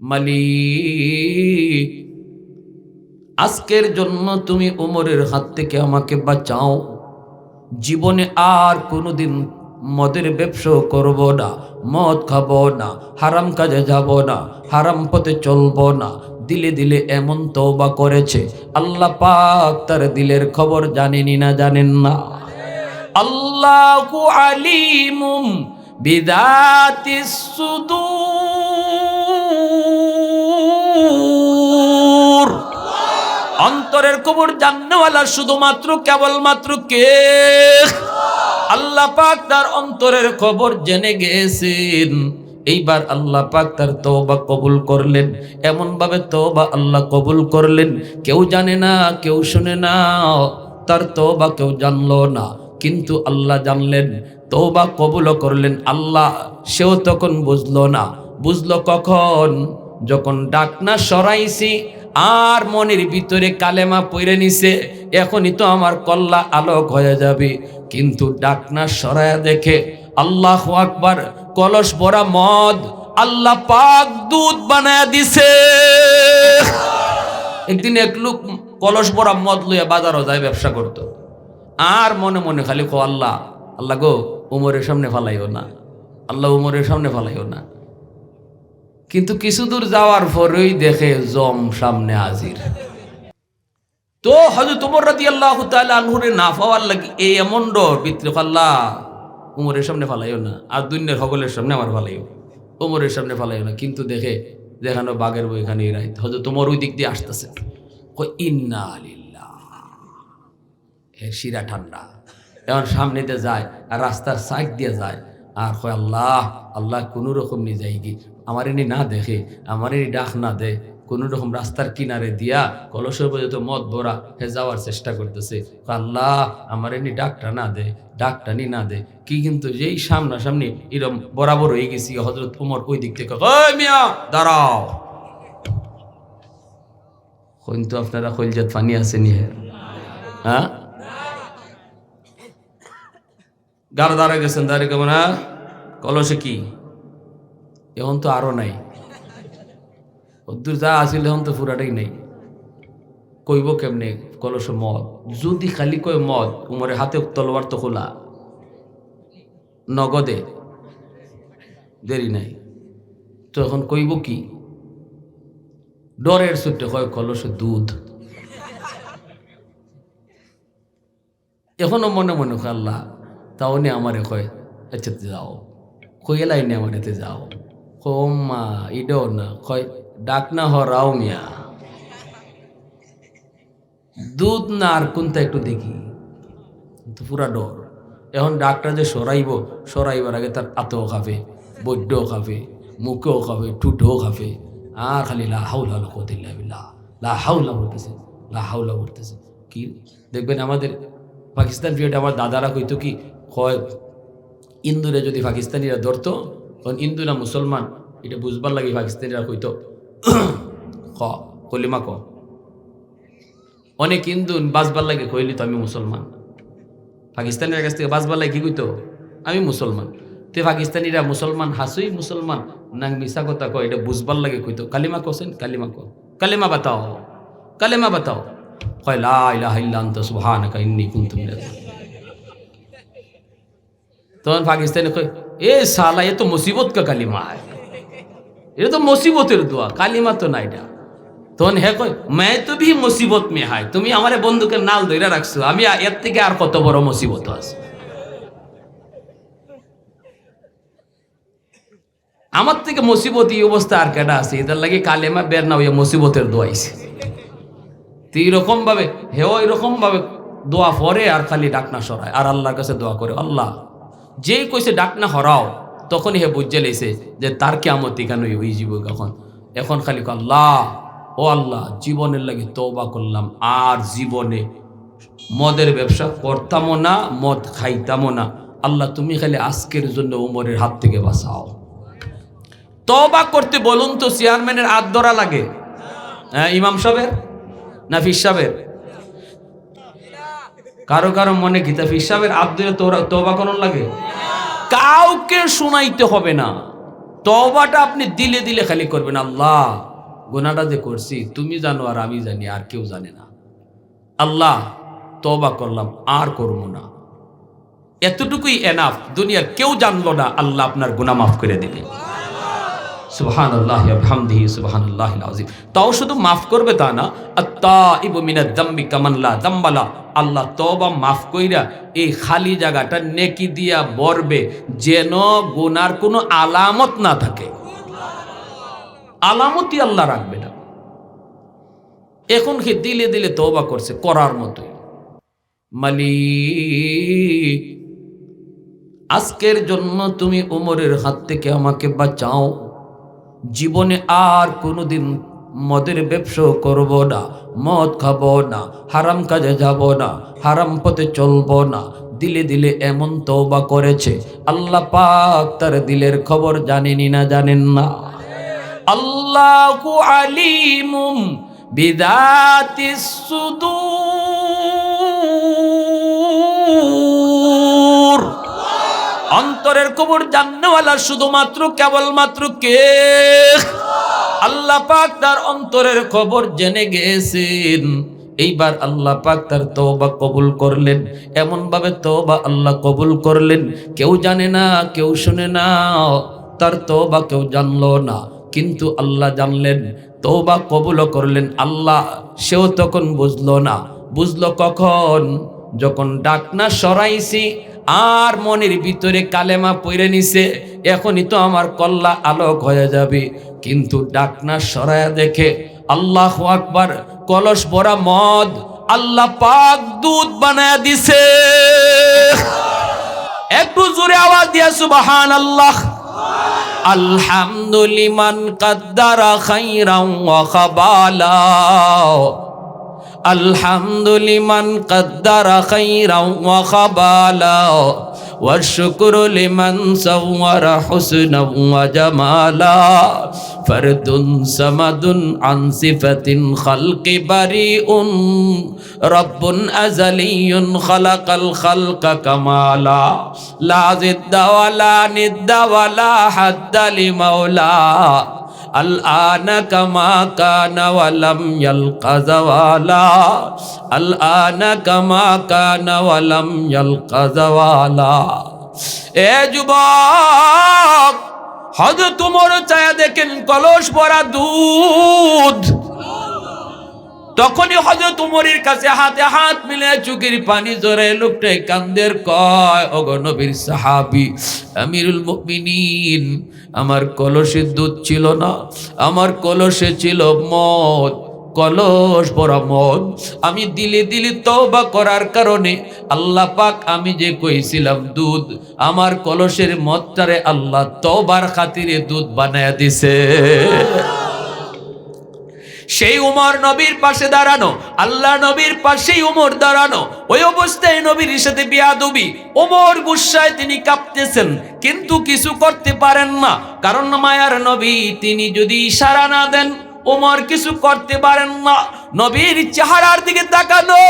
মালিক আজকের জন্য তুমি উমরের হাত থেকে আমাকে বাঁচাও। জীবনে আর কোনোদিন মদের ব্যবসা করব না, মদ খাব না, হারাম কাজে যাব না, হারাম পথে চলবো না। দিলে দিলে এমন তওবা করেছে। আল্লাহ পাক তার দিলের খবর জানেনি না জানেন না। আল্লাহু আলিমুম বিদাতিস সুদূর। অন্তরের কবর জান্নাওয়ালা শুধুমাত্র, কেবলমাত্র কে? আল্লাহ পাক তার অন্তরের খবর জেনে গেছেন। এইবার আল্লাহ পাক তার তওবা কবুল করলেন। এমন ভাবে তওবা আল্লাহ কবুল করলেন। কেউ জানে না, কেউ শুনে না, তার তওবা কেউ জানলো না। কিন্তু আল্লাহ জানলেন, তওবা কবুলও করলেন। আল্লাহ সেও তখন বুঝলো না। বুঝলো কখন? যখন ডাকনা সরাইছি, আর মনের ভিতরে কালেমা পইরে নিছে, এখনই তো আমার কল্লা আলোক হয়ে যাবে। কিন্তু ডাকনা সরায়া দেখে আল্লাহ আকবার, কলস ভরা মদ আল্লাহ পাক দুধ বানায়া দিছে। একদিন এক লোক কলস ভরা মদ লইয়া বাজারও যায় ব্যবসা করতো। আর মনে মনে খালি কো আল্লাহ আল্লাহ গো, উমরের সামনে ফালাইও না। আল্লাহ উমরের সামনে ফালাইও না। কিন্তু কিছু দূর যাওয়ার পরেই দেখে জম সামনে হাজির। তো হজরত উমর রাদি আল্লাহ আনহুরে না পাওয়ার লাগি এই এমন ডর বিত্রে উমরের সামনে ফালাইও না, আর দুনিয়ার সকলের সামনে আমার ফালাইও উমরের সামনে ফালাইও না, কিন্তু দেখে, দেখানো বাঘের বই এখানে রাইত তোমার ওই দিক দিয়ে আসতেছে। ইন্না আলিল্লাহ হে শিরা ঠান্ডা। এখন সামনেতে যায় আর রাস্তার সাইড দিয়ে যায়, আর কয়, আল্লাহ আল্লাহ কোনো রকম নিয়ে যাই কি আমার এনে না দেখে, আমার এনে ডাক না দে কোনো রকম রাস্তার কিনারে দিয়া কলসের পর্যন্ত মদ ভরা হে যাওয়ার চেষ্টা করতেছে। আল্লাহ, আমার এনে ডাকটা না দে, ডাকটা নি না দে। কি কিন্তু যেই সামনাসামনি এরম বরাবর হয়ে গেছি হজরত উমর ওই দিক থেকে মিয়া, দাঁড়াও। কিন্তু আপনারা খৈলজাত পানি আছে নিয়ে হ্যাঁ? গার দাঁড়া গেছেন, দাঁড়িয়ে কেমন হ্যাঁ? কলসে কি? এখন তো আরও নাই। অদ্দূর যা আসিল এখন তো পুরাটাই নাই। কইব কেমনে কলসে মদ? যদি খালি কয় মদ উমরে হাতে তলোয়ার তো খোলা। নগদে দেরি নাই। তো এখন কইব কি? ডরের সুটে কয় কলস দুধ। এখনও মনে মনে আল্লাহ, তাও নে আমারে কয় আচ্ছা যাও। কইলাই নে আমার এতে যাও। কম্মা ইডো না কয় ডাক না হরাও মিয়া দুধ না আর কোনটা একটু দেখি তো পুরা ডর এখন ডাক্তার যে সরাইব সরাইবার আগে তার আতেও খাবে বৈদ্যও খাবে মুখেও খাবে ঠুটেও খাবে আর খালি লা হাউলা কোতিল্লা বিল্লাহ লা হাউলা করতেছে লা হাউলা করতেছে কি দেখবেন আমাদের পাকিস্তান পিরিয়ড আমার দাদারা কইতো কি কয় ইন্দুরে যদি পাকিস্তানিরা ধরতো তখন না মুসলমান, এটা বুঝবার লাগে পাকিস্তানিরা কইতো, ক, কলিমা ক। অনেক হিন্দু বাঁচবার লাগে কইলি তো আমি মুসলমান। পাকিস্তানের কাছ থেকে বাঁচবার লাগে কি কইতো, আমি মুসলমান। তে পাকিস্তানিরা মুসলমান, হাসুই মুসলমান, নাং মিশা কথা কয়, এটা বুঝবার লাগে কইতো, কালিমা কোসেন কালিমা ক। কালিমা বাতাও কালিমা বাতাও। কয় লা ইলাহা ইল্লা আনতা সুবহানাকা ইন্নী কুনতু মিনাজ তখন পাকিস্তানি কয় এ সালা এ তো মুসিবত কা কালিমা এটা তো মুসিবতের দোয়া, কালিমা তো না এটা। তখন হে কয় मैं তো ভি মুসিবত মে হাই তুমি আমারে বন্ধুকে নাল ধইরা রাখছো, আমি এর থেকে আর কত বড় মুসিবত আছে? আমার থেকে মুসিবত এই অবস্থা আর কেটা আছে? এদের লাগে কালেমা বের না হইয়া মুসিবতের দোয়াইছে তো এইরকম ভাবে হেও এরকম ভাবে দোয়া পরে আর খালি ডাকনা সরায়, আর আল্লাহর কাছে দোয়া করে, আল্লাহ যেই কইছে ডাক না হরাও, তখনই হে বুঝে লেছে যে তার কেমত কেন হয়ে যাব এখন। এখন খালি আল্লাহ, ও আল্লাহ, জীবনের লাগে তওবা করলাম, আর জীবনে মদের ব্যবসা করতামও না, মদ খাইতামও না। আল্লাহ, তুমি খালি আজকের জন্য উমরের হাত থেকে বাঁচাও। তবা করতে বলুন তো চেয়ারম্যানের হাত ধরা লাগে। হ্যাঁ ইমাম সাহেবের না ফির সাহেবের? কারও কারও মনে গীতা ফির সাহেবের হাত ধরে তোরা তবা করন লাগে? কাউকে শোনাইতে হবে না। তবাটা আপনি দিলে দিলে খালি করবেন, আল্লাহ গোনাটা যে করছি, তুমি জানো আর আমি জানি, আর কেউ জানে না। আল্লাহ তবা করলাম, আর করব না। এতটুকুই এনাফ দুনিয়ার কেউ জানলো না, আল্লাহ আপনার গুনা মাফ করে দিবে। সুবহান আল্লাহ তাও শুধু মাফ করবে তা না আত্তা ইবু মিনা জাম্বি কামাল্লা জাম্বালা আল্লাহ তবা মাফ কইরা এই খালি জায়গাটা নেকি দিয়া বরবে যেন গুনার কোনো আলামত না থাকে। আলামতই আল্লাহ রাখবে না। এখন কি দিলে দিলে তওবা করছে, করার মতোই। মালিক, আজকের জন্য তুমি উমরের হাত থেকে আমাকে বাঁচাও। জীবনে আর কোনোদিন মদের ব্যবসা করব না, মদ খাব না, হারাম কাজে যাব না, হারাম পথে চলব না। দিলে দিলে এমন তওবা করেছে। আল্লাহ পাক তার দিলের খবর জানেনি না জানেন না। আল্লাহু আলিমুম বিদাতিস সুদূর। অন্তরের কবর জাননেওয়ালা শুধুমাত্র কেবলমাত্র কে? আল্লাহ পাক তার অন্তরের খবর জেনে গেছেন। এইবার আল্লাহ পাক তার তওবা কবুল করলেন। এমন ভাবে তওবা আল্লাহ কবুল করলেন। কেউ জানে না, কেউ শুনে না, তার তওবা কেউ জানলো না। কিন্তু আল্লাহ জানলেন, তওবা কবুল করলেন। আল্লাহ সেও তখন বুঝলো না। বুঝলো কখন? যখন ডাকনা সরাইছি আর মনের ভিতরে কালেমা পইরে নিছে, এখনই তো আমার কল্লা আলোক হয়ে যাবে। কিন্তু ডাকনা সরায়া দেখে আল্লাহ আকবার, কলস ভরা মদ আল্লাহ পাক দুধ বানায়া দিছে। একটু জোরে আওয়াজ দিয়া সুবাহান আল্লাহ আলহামদুলিমান কাদ্দারা খাইরাম ওয়া খাবালা الحمد لمن قدر خيرا وخبالا والشكر لمن صور حسنا وجمالا فرد صمد عن صفة خلق بريء رب أزلي خلق الخلق كمالا لا ضد ولا ند ولا حد لمولاه الآن كما كان ولم يلق زوالا الآن كما كان ولم يلق زوالا এ যুবক হজ তোমার চায়া দেখেন কলস ভরা দুধ তখনই হজরত উমরের কাছে হাতে হাত মিলে চুকির পানি জোরে লোকটা কান্দের কয় ওগো নবীর সাহাবি আমিরুল মুমিনিন আমার কলসে দুধ ছিল না, আমার কলসে ছিল মদ, কলস ভরা মদ। আমি দিলে দিলে তওবা করার কারণে আল্লাহ পাক আমি যে কইছিলাম দুধ, আমার কলসের মদটারে আল্লাহ তবার খাতিরে দুধ বানায় দিছে। সেই উমর নবীর পাশে দাঁড়ানো, আল্লাহ নবীর পাশেই উমর দাঁড়ানো। ওই অবস্থায় নবীর সাথে বিয়াদবি। ওমর গুসায় তিনি কাঁপতেছেন, কিন্তু কিছু করতে পারেন না। কারণ মায়ার নবী, তিনি যদি ইশারা না দেন ওমর কিছু করতে পারেন না। নবীর চেহারার দিকে তাকানো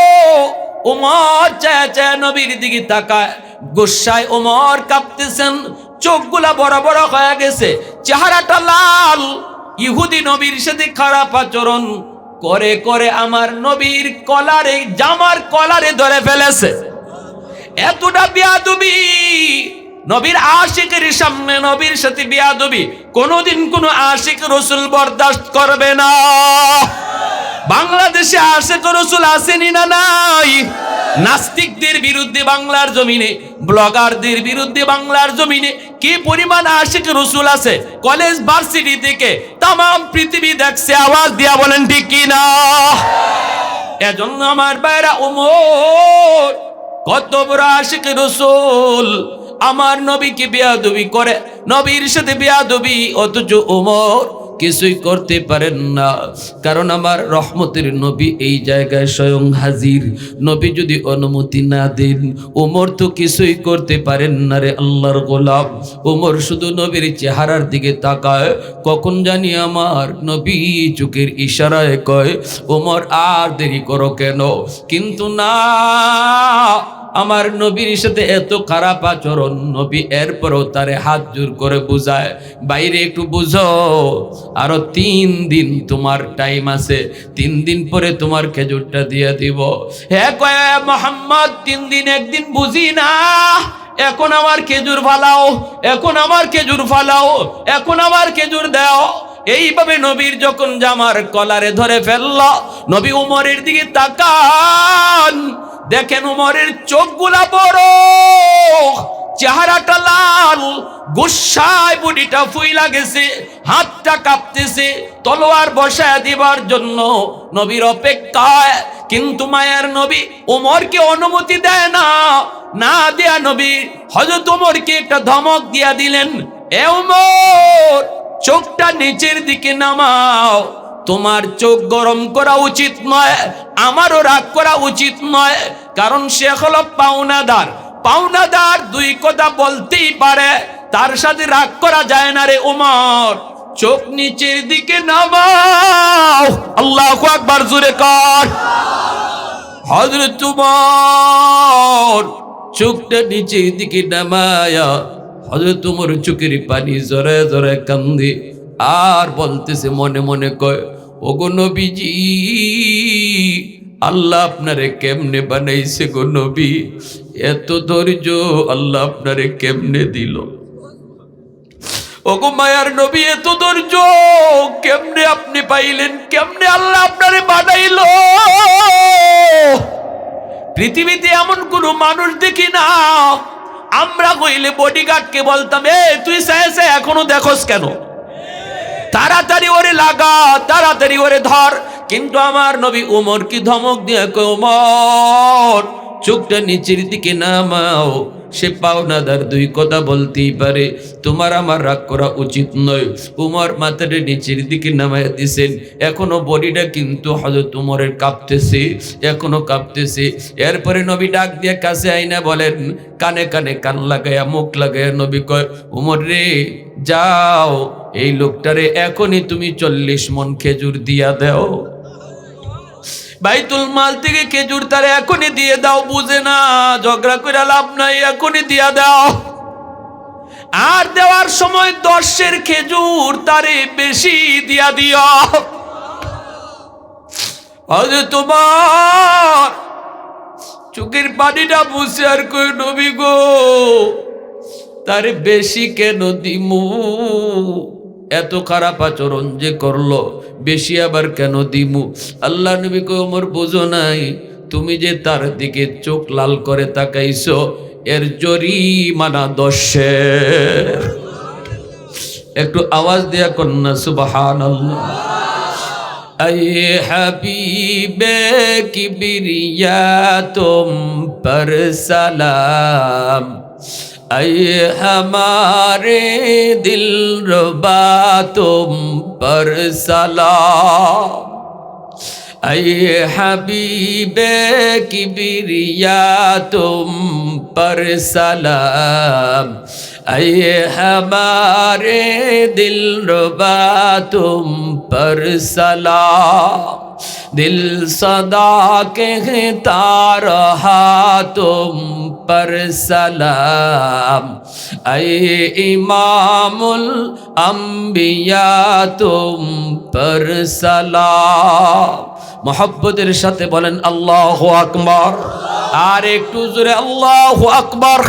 ওমর চায় চায় নবীর দিকে তাকায়। গুসায় ওমর কাঁপতেছেন, চোখগুলা বড় বড় হয়ে গেছে, চেহারাটা লাল। ইহুদি নবীর সাথে খারাপ আচরণ করে করে আমার নবীর কলারে, জামার কলারে ধরে ফেলেছে। এতটা বিয়াদুবি! নবীর আশিকের সামনে নবীর সাথে বিয়াদবি। কোনোদিন কোনো আশিক রসুল বরদাস্ত করবে না। বাংলাদেশে আশেক রসুল আসেনি না নাই? নাস্তিকদের বিরুদ্ধে বাংলার জমিনে, ব্লগারদের বিরুদ্ধে বাংলার জমিনে কি পরিমাণ আশিক রসুল আছে? কলেজ, ভার্সিটি থেকে তাম পৃথিবী দেখছে, আওয়াজ দিয়া বলেন, ঠিক না? এজন্য আমার বাইরা উমর, কত বড় আশিক রসুল। আমার নবীকে বিয়াদবি করে, নবীর সাথে বিয়াদবি, অথচ উমর কিছুই করতে পারেন না। কারণ আমার রহমতের নবী এই জায়গায় স্বয়ং হাজির। নবী যদি অনুমতি না দেন, ওমর তো কিছুই করতে পারেন না রে আল্লাহর গোলাম। ওমর শুধু নবীর চেহারার দিকে তাকায়, কখন জানি আমার নবী চোখের ইশারায় কয়, ওমর আর দেরি করো কেন? কিন্তু না আমার নবীর সাথে এত খারাপ আচরণ, নবী এরপরও তারে হাত জোর করে বুঝায়, বাইরে একটু বুঝো, আরও তিন দিন তোমার টাইম আছে, তিন দিন পরে তোমার খেজুরটা দিয়ে দিব। হ্যাঁ কয় মোহাম্মদ, তিন দিন একদিন বুঝি না, এখন আমার খেজুর ফালাও, এখন আমার খেজুর ফালাও, এখন আমার খেজুর দাও। এইভাবে নবীর যখন জামার কলারে ধরে ফেলল, নবী উমরের দিকে তাকান। দেখেন উমরের চোখগুলা বড়। চেহারাটা লাল, গুসায় বুড়িটা ফুইলা গেছে, হাতটা কাঁপতেছে, তলোয়ার বসায় দিবার জন্য নবীর অপেক্ষায়। কিন্তু মায়ের নবী ওমরকে অনুমতি দেয় না না দেয়া নবী হজরত ওমরকে একটা ধমক দিয়া দিলেন, এ ওমর চোখটা নিচের দিকে নামাও। তোমার চোখ গরম করা উচিত নয়, আমারও রাগ করা উচিত নয়, কারণ সে হলো পাওনাদার। পাওনাদার দুই কথা বলতেই পারে, তার সাথে রাগ করা যায় না রে উমর। চোখ নিচের দিকে নামাও, আল্লাহ আকবার জুড়ে কর। হজরত তোমার চোখটা নিচের দিকে নামায়া হজরত তোমার চোখের পানি জরে জরে কান্দি, আর বলতেছে মনে মনে কয় ওগো নবীজি, আল্লাহ আপনারে কেমনে বানাইছে গো নবী? এত ধৈর্য আল্লাহ আপনারে কেমনে দিল? ওগো মায়ার নবী, এত ধৈর্য, কেমনে আপনি পাইলেন? কেমনে আল্লাহ আপনারে বানাইলো? পৃথিবীতে এমন কোনো মানুষ দেখি না। আমরা কইলে বডিগার্ডকে বলতাম, এ, তুই সাইসে এখনও দেখোস কেন? তাড়াতাড়ি ওরে লাগা, তাড়াতাড়ি ওরে ধর। কিন্তু আমার নবী উমর কি ধমক দিয়ে কয়, উমর, চোখটা নিচের দিকে নামাও। সে পাওনাদার দুই কথা বলতেই পারে। তোমার আমার রাগ করা উচিত নয়। উমর মাথাটা নিচের দিকে নামায় দিছেন। এখনও বডিটা কিন্তু হজরত উমরের কাঁপতেছে, এখনও কাঁপতেছে। এরপরে নবী ডাক দিয়ে কাছে আইনা বলেন, কানে কানে কান লাগায়া, মুখ লাগায়া নবী কয়, উমর রে, যাও। এই লোকটারে এখনই তুমি চল্লিশ মন খেজুর দিয়া দাও। বাইতুল মাল থেকে খেজুর তারে এখনই দিয়ে দাও, বুঝে না, ঝগড়া করে লাভ নাই, এখনই দিয়া দাও। আর দেওয়ার সময় দশের খেজুর তারে বেশি দিয়া দিও। তোমার চোখের পানিটা বুঝে আর কই নবী গো, তারে বেশি কেন দিমু? এত খারাপ আচরণ যে করল, বেশি আবার কেন দিমু? আল্লাহ নবী কোমর বোঝো নাই, তুমি যে তার দিকে চোখ লাল করে তাকাইছো, এর জরিমানা দশে একটু আওয়াজ দেয়া কন্যা সুবাহান اے حبیب کبریا تم পর সালাম اے ہمارے دل ربا تم پر سلام اے حبیب کبریا تم پر سلام اے ہمارے دل ربا تم پر سلام दिल सदा कहता रहा तुम पर सलाम अये इमामुल अम्बिया तुम पर सलाम মোহাব্বতের সাথে বলেন আল্লাহ আকবর আর একটু জোরে আল্লাহ আকবর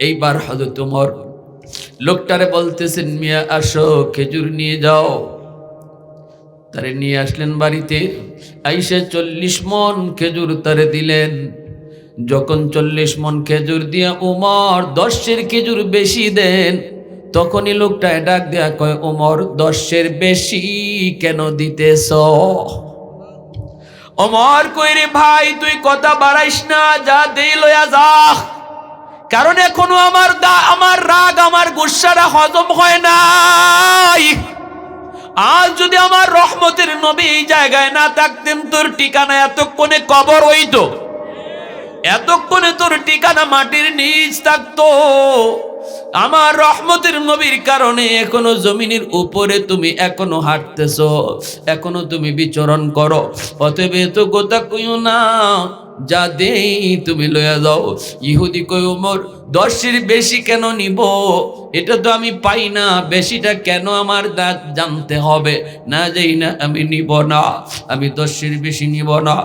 এইবার হজরত তোমার লোকটারে বলতেছেন মিয়া আসো খেজুর নিয়ে যাও তারে নিয়ে আসলেন বাড়িতে। আইসে চল্লিশ মন খেজুর তারে দিলেন। যখন চল্লিশ মন খেজুর দিয়া উমর দশের খেজুর বেশি দেন, তখনই লোকটা ডাক দেয়া কয়, উমর, দশের বেশি কেন দিতেছ? অমর কইরে ভাই, তুই কথা বাড়াইস না, যা দেই লয়া যা। কারণ এখনও আমার দা, আমার রাগ, আমার গুসারা হজম হয় নাই। আজ যদি আমার রহমতের নবী এই জায়গায় না থাকতেন, তোর ঠিকানা এতক্ষণে কবর হইতো। এতক্ষণে তোর ঠিকানা মাটির নিচ থাকতো। আমার রহমতের নবীর কারণে এখনও জমিনের উপরে তুমি এখনও হাঁটতেছ, এখনও তুমি বিচরণ করো। অতএব তো গোতা কইও না। যা দেই তুমি লইয়া যাও, ইহুদি কই উমর, দশের বেশি কেন নিব? এটা তো আমি পাই না, বেশিটা কেন আমার দাঁত জানতে হবে? না যাই না আমি নিব না, আমি দশের বেশি নিব না।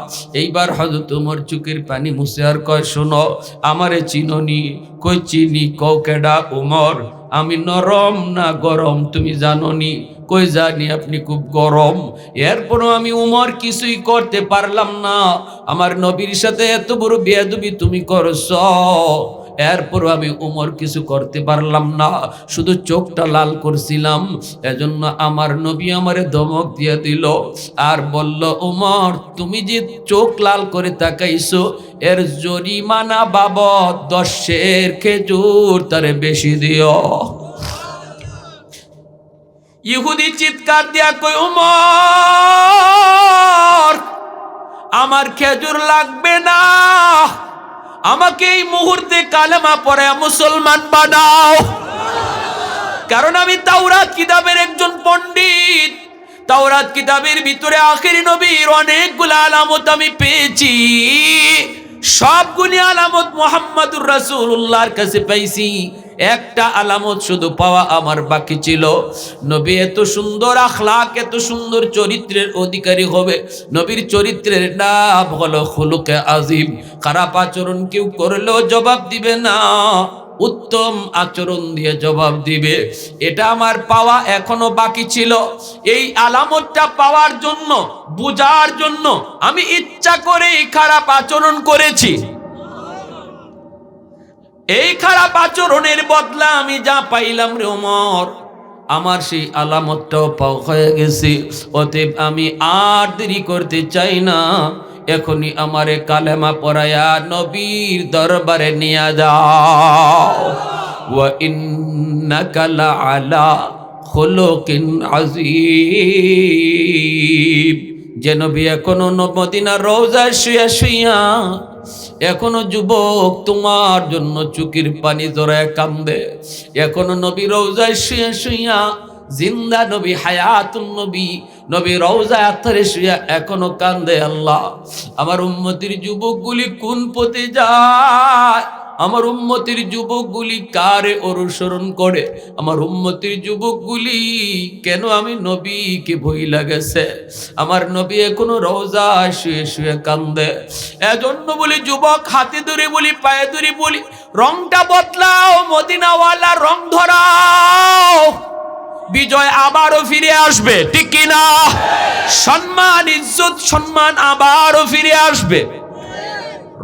এইবার হয়তো তোমার চুকের পানি মুছে আর কয়, শোনো, আমারে চিননি, কই চিনি কেডা উমর? আমি নরম না গরম, তুমি জানোনি? কই জানি আপনি খুব গরম। এরপরও আমি উমর কিছুই করতে পারলাম না। আমার নবীর সাথে এত বড় বেয়াদবি তুমি করছ। এরপরও আমি উমর কিছু করতে পারলাম না। শুধু চোখটা লাল করছিলাম। এজন্য আমার নবী আমারে ধমক দিয়ে দিল। আর বলল, উমর, তুমি যে চোখ লাল করে তাকাইছো, এর জরিমানা বাবদ দশের খেজুর তারে বেশি দিও। ইহুদি চিৎকার দিয়া কই উমর, আমার খেজুর লাগবে না। আমাকে এই মুহূর্তে কালেমা পড়ে মুসলমান বানাও। কারণ আমি তাওরাত কিতাবের একজন পণ্ডিত। তাওরাত কিতাবের ভিতরে আখেরি নবীর অনেকগুলো আলামত আমি পেয়েছি। সবগুলি আলামত মোহাম্মদুর রাসূলুল্লাহর কাছে পাইছি। একটা আলামত শুধু পাওয়া আমার বাকি ছিল। নবী এত সুন্দর আখলাক, এত সুন্দর চরিত্রের অধিকারী হবে। নবীর চরিত্রের নাম হলো খুলুকে আজিম। খারাপ আচরণ কেউ করলেও জবাব দিবে না। উত্তম আচরণ দিয়ে জবাব দিবে। এটা আমার পাওয়া এখনও বাকি ছিল। এই আলামতটা পাওয়ার জন্য, বুঝার জন্য আমি ইচ্ছা করে খারাপ আচরণ করেছি। এই খারাপ আচরণের বদলা আমি যা পাইলাম রে ওমর, আমার সেই আলামতটাও পাও হয়ে গেছে। অতএব আমি আর দেরি করতে চাই না। এখনই আমারে কালেমা পড়ায়া নবীর দরবারে নিয়ে যাও। ওয়া ইন্নাকা লাআলা খুলুকিন আযীম। যে নবী এখনও মদিনার রোজা শুয়া শুয়া, এখনও যুবক তোমার জন্য চুকির পানি জড়ায় কান্দে। এখনও নবী রোজায় শুয়ে শুইয়া জিন্দা নবী, হায়াতুন নবী নবী রওজা আত্মারে শুয়া এখনও কান্দে আল্লাহ। আমার উম্মতির যুবকগুলি কোন পথে যায়? আমার উম্মতির যুবকগুলি কারে অনুসরণ করে? আমার উম্মতির যুবকগুলি কেন আমি নবীকে ভই লাগেছে? আমার নবী এখনও রোজা শুয়ে শুয়ে কান্দে। এজন্য বলি, যুবক হাতে ধরে বলি, পায়ে ধরে বলি, রংটা বদলাও, মদিনাওয়ালা রং ধরাও। বিজয় আবারও ফিরে আসবে, ঠিক কিনা? সম্মান, ইজ্জত, সম্মান আবারও ফিরে আসবে।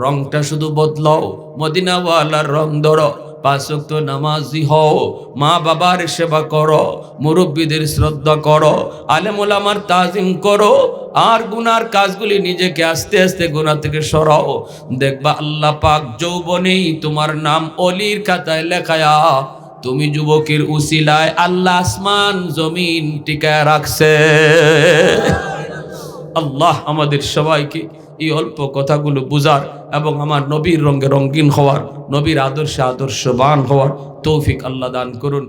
রংটা শুধু বদলাও, মদিনাওয়ালার রং ধরো পাঁচক্ত নামাজি হও, মা বাবার সেবা করো, মুরব্বীদের শ্রদ্ধা করো আলেমুলামার তাজিম করো, আর গুনার কাজগুলি নিজেকে আস্তে আস্তে গুণা থেকে সরাও। দেখবা আল্লাহ পাক যৌবনেই তোমার নাম অলির খাতায় লেখায়া তুমি যুবকের উসিলায় আল্লাহ আসমান জমিন টিকায় রাখছে। আল্লাহ আমাদের সবাইকে এই অল্প কথাগুলো বুঝার এবং আমার নবীর রঙে রঙ্গিন হওয়ার, নবীর আদর্শে আদর্শবান হওয়ার তৌফিক আল্লাহ দান করুন।